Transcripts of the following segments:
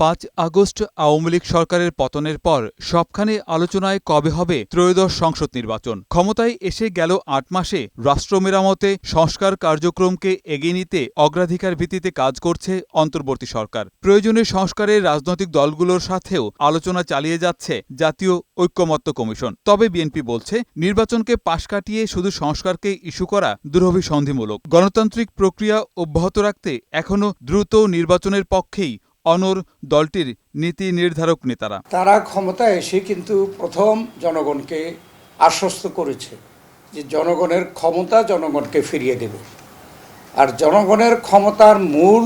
পাঁচ আগস্ট আওয়ামী লীগ সরকারের পতনের পর সবখানে আলোচনায় কবে হবে ত্রয়োদশ সংসদ নির্বাচন? ক্ষমতায় এসে গেল আট মাসে রাষ্ট্র মেরামতে সংস্কার কার্যক্রমকে এগিয়ে নিতে অগ্রাধিকার ভিত্তিতে কাজ করছে অন্তর্বর্তী সরকার। প্রয়োজনে সংস্কারের রাজনৈতিক দলগুলোর সাথেও আলোচনা চালিয়ে যাচ্ছে জাতীয় ঐক্যমত্য কমিশন। তবে বিএনপি বলছে, নির্বাচনকে পাশ কাটিয়ে শুধু সংস্কারকে ইস্যু করা দুরভিসন্ধিমূলক। গণতান্ত্রিক প্রক্রিয়া অব্যাহত রাখতে এখনও দ্রুত নির্বাচনের পক্ষেই অনর দলটির নীতি নির্ধারক নেতারা। তারা ক্ষমতায় এসে কিন্তু প্রথম জনগণকে আশ্বস্ত করেছে যে জনগণের ক্ষমতা জনগণকে ফিরিয়ে দেবে। আর জনগণের ক্ষমতার মূল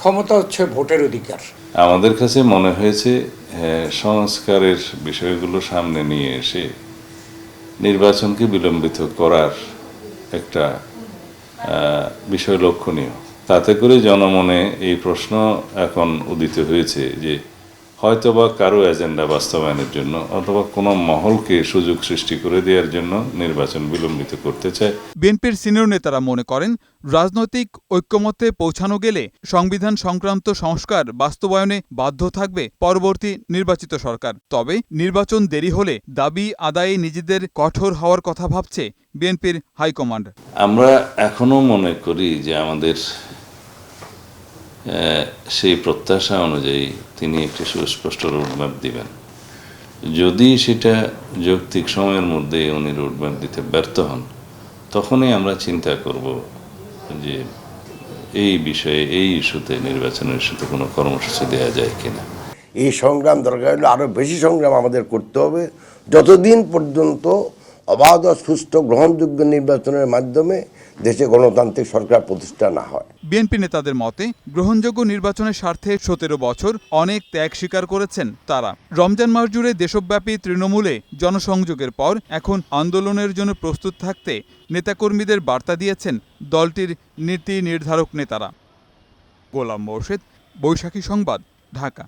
ক্ষমতা হচ্ছে ভোটের অধিকার। আমাদের কাছে মনে হয়েছে হ্যাঁ, সংস্কারের বিষয়গুলো সামনে নিয়ে এসে নির্বাচনকে বিলম্বিত করার একটা বিষয় লক্ষণীয়। তাতে করে জনমনে এই প্রশ্ন এখন উদিত হয়েছে যে হয়তোবা কারও এজেন্ডা বাস্তবায়নের জন্য অথবা কোনো মহলকে সুযোগ সৃষ্টি করে দেওয়ার জন্য নির্বাচন বিলম্বিত করতে চায়। বিএনপির সিনিয়র নেতারা মনে করেন রাজনৈতিক ঐক্যমত্যে পৌঁছানো গেলে সংবিধান সংক্রান্ত সংস্কার বাস্তবায়নে বাধ্য থাকবে পরবর্তী নির্বাচিত সরকার। তবে নির্বাচন দেরি হলে দাবি আদায়ে নিজেদের কঠোর হওয়ার কথা ভাবছে বিএনপির হাইকমান্ড। আমরা এখনও মনে করি যে আমাদের সেই প্রত্যাশা অনুযায়ী তিনি একটি সুস্পষ্ট রোডম্যাপ দিবেন। যদি সেটা যৌক্তিক সময়ের মধ্যে উনি রোডম্যাপ দিতে ব্যর্থ হন, তখনই আমরা চিন্তা করব যে এই বিষয়ে, এই ইস্যুতে, নির্বাচনের ইস্যুতে কোনো কর্মসূচি দেওয়া যায় কিনা। এই সংগ্রাম দরকার হলে আরও বেশি সংগ্রাম আমাদের করতে হবে। যতদিন পর্যন্ত অবাধ সুষ্ঠু গ্রহণযোগ্য নির্বাচনের মাধ্যমে দেশে গণতান্ত্রিক সরকার প্রতিষ্ঠা না হয়। বিএনপি নেতাদের মতে, গ্রহণযোগ্য নির্বাচনের স্বার্থে সতেরো বছর অনেক ত্যাগ স্বীকার করেছেন তারা। রমজান মাস জুড়ে দেশব্যাপী তৃণমূলে জনসংযোগের পর এখন আন্দোলনের জন্য প্রস্তুত থাকতে নেতাকর্মীদের বার্তা দিয়েছেন দলটির নীতি নির্ধারক নেতারা। গোলাম মোর্শেদ, বৈশাখী সংবাদ, ঢাকা।